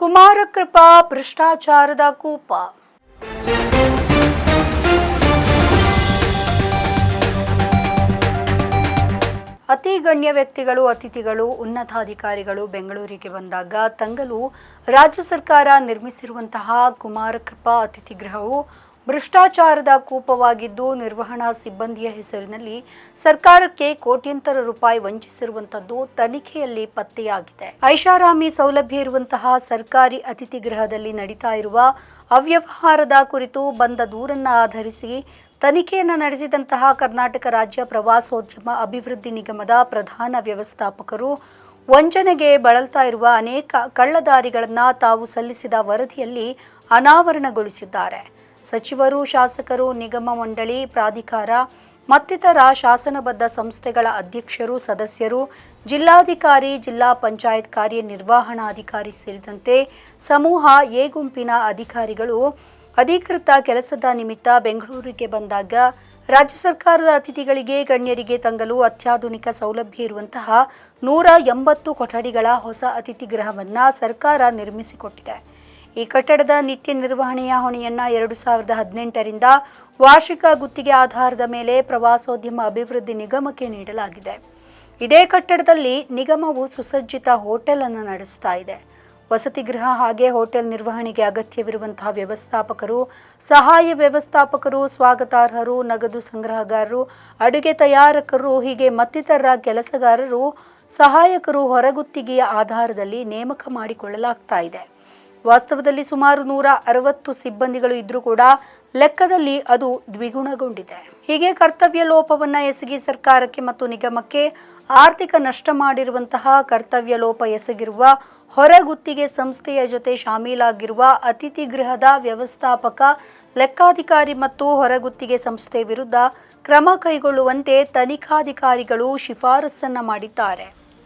ಕುಮಾರಕೃಪಾ ಭ್ರಷ್ಟಾಚಾರದ ಕೂಪ. ಅತಿ ಗಣ್ಯ ವ್ಯಕ್ತಿಗಳು, ಅತಿಥಿಗಳು, ಉನ್ನತಾಧಿಕಾರಿಗಳು ಬೆಂಗಳೂರಿಗೆ ಬಂದಾಗ ತಂಗಲು ರಾಜ್ಯ ಸರ್ಕಾರ ನಿರ್ಮಿಸಿರುವಂತಹ ಕುಮಾರಕೃಪಾ ಅತಿಥಿ ಗೃಹವು ಭ್ರಷ್ಟಾಚಾರದ ಕೂಪವಾಗಿದ್ದು ನಿರ್ವಹಣಾ ಸಿಬ್ಬಂದಿಯ ಹೆಸರಿನಲ್ಲಿ ಸರ್ಕಾರಕ್ಕೆ ಕೋಟ್ಯಂತರ ರೂಪಾಯಿ ವಂಚಿಸಿರುವಂತದ್ದು ತನಿಖೆಯಲ್ಲಿ ಪತ್ತೆಯಾಗಿದೆ. ಐಷಾರಾಮಿ ಸೌಲಭ್ಯ ಇರುವಂತಹ ಸರ್ಕಾರಿ ಅತಿಥಿ ಗೃಹದಲ್ಲಿ ನಡೀತಾ ಇರುವ ಅವ್ಯವಹಾರದ ಕುರಿತು ಬಂದ ದೂರನ್ನ ಆಧರಿಸಿ ತನಿಖೆಯನ್ನು ನಡೆಸಿದಂತಹ ಕರ್ನಾಟಕ ರಾಜ್ಯ ಪ್ರವಾಸೋದ್ಯಮ ಅಭಿವೃದ್ಧಿ ನಿಗಮದ ಪ್ರಧಾನ ವ್ಯವಸ್ಥಾಪಕರು ವಂಚನೆಗೆ ಬಳಲ್ತಾ ಇರುವ ಅನೇಕ ಕಳ್ಳದಾರಿಗಳನ್ನು ತಾವು ಸಲ್ಲಿಸಿದ ವರದಿಯಲ್ಲಿ ಅನಾವರಣಗೊಳಿಸಿದ್ದಾರೆ. ಸಚಿವರು, ಶಾಸಕರು, ನಿಗಮ ಮಂಡಳಿ, ಪ್ರಾಧಿಕಾರ, ಮತ್ತಿತರ ಶಾಸನಬದ್ಧ ಸಂಸ್ಥೆಗಳ ಅಧ್ಯಕ್ಷರು, ಸದಸ್ಯರು, ಜಿಲ್ಲಾಧಿಕಾರಿ, ಜಿಲ್ಲಾ ಪಂಚಾಯತ್ ಕಾರ್ಯನಿರ್ವಹಣಾಧಿಕಾರಿ ಸೇರಿದಂತೆ ಸಮೂಹ ಎ ಗುಂಪಿನ ಅಧಿಕಾರಿಗಳು ಅಧಿಕೃತ ಕೆಲಸದ ನಿಮಿತ್ತ ಬೆಂಗಳೂರಿಗೆ ಬಂದಾಗ ರಾಜ್ಯ ಸರ್ಕಾರದ ಅತಿಥಿಗಳಿಗೆ, ಗಣ್ಯರಿಗೆ ತಂಗಲು ಅತ್ಯಾಧುನಿಕ ಸೌಲಭ್ಯ ಇರುವಂತಹ ನೂರ ಎಂಬತ್ತು ಕೊಠಡಿಗಳ ಹೊಸ ಅತಿಥಿ ಗೃಹವನ್ನ ಸರ್ಕಾರ ನಿರ್ಮಿಸಿಕೊಟ್ಟಿದೆ. ಈ ಕಟ್ಟಡದ ನಿತ್ಯ ನಿರ್ವಹಣೆಯ ಹೊಣೆಯನ್ನ ಎರಡು ಸಾವಿರದ ಹದಿನೆಂಟರಿಂದ ವಾರ್ಷಿಕ ಗುತ್ತಿಗೆ ಆಧಾರದ ಮೇಲೆ ಪ್ರವಾಸೋದ್ಯಮ ಅಭಿವೃದ್ಧಿ ನಿಗಮಕ್ಕೆ ನೀಡಲಾಗಿದೆ. ಇದೇ ಕಟ್ಟಡದಲ್ಲಿ ನಿಗಮವು ಸುಸಜ್ಜಿತ ಹೋಟೆಲ್ ಅನ್ನು ನಡೆಸ್ತಾ ಇದೆ. ವಸತಿ ಗೃಹ ಹಾಗೆ ಹೋಟೆಲ್ ನಿರ್ವಹಣೆಗೆ ಅಗತ್ಯವಿರುವಂತಹ ವ್ಯವಸ್ಥಾಪಕರು, ಸಹಾಯ ವ್ಯವಸ್ಥಾಪಕರು, ಸ್ವಾಗತಾರ್ಹರು, ನಗದು ಸಂಗ್ರಹಗಾರರು, ಅಡುಗೆ ತಯಾರಕರು, ಹೀಗೆ ಮತ್ತಿತರ ಕೆಲಸಗಾರರು, ಸಹಾಯಕರು ಹೊರಗುತ್ತಿಗೆಯ ಆಧಾರದಲ್ಲಿ ನೇಮಕ ಮಾಡಿಕೊಳ್ಳಲಾಗ್ತಾ ಇದೆ. ವಾಸ್ತವದಲ್ಲಿ ಸುಮಾರು ನೂರ ಅರವತ್ತು ಸಿಬ್ಬಂದಿಗಳು ಇದ್ರೂ ಕೂಡ ಲೆಕ್ಕದಲ್ಲಿ ಅದು ದ್ವಿಗುಣಗೊಂಡಿದೆ. ಹೀಗೆ ಕರ್ತವ್ಯ ಲೋಪವನ್ನ ಎಸಗಿ ಸರ್ಕಾರಕ್ಕೆ ಮತ್ತು ನಿಗಮಕ್ಕೆ ಆರ್ಥಿಕ ನಷ್ಟ ಮಾಡಿರುವಂತಹ ಕರ್ತವ್ಯ ಲೋಪ ಎಸಗಿರುವ ಹೊರಗುತ್ತಿಗೆ ಸಂಸ್ಥೆಯ ಜೊತೆ ಶಾಮೀಲಾಗಿರುವ ಅತಿಥಿ ಗೃಹದ ವ್ಯವಸ್ಥಾಪಕ, ಲೆಕ್ಕಾಧಿಕಾರಿ ಮತ್ತು ಹೊರಗುತ್ತಿಗೆ ಸಂಸ್ಥೆ ವಿರುದ್ಧ ಕ್ರಮ ಕೈಗೊಳ್ಳುವಂತೆ ತನಿಖಾಧಿಕಾರಿಗಳು ಶಿಫಾರಸನ್ನ ಮಾಡಿದ್ದಾರೆ.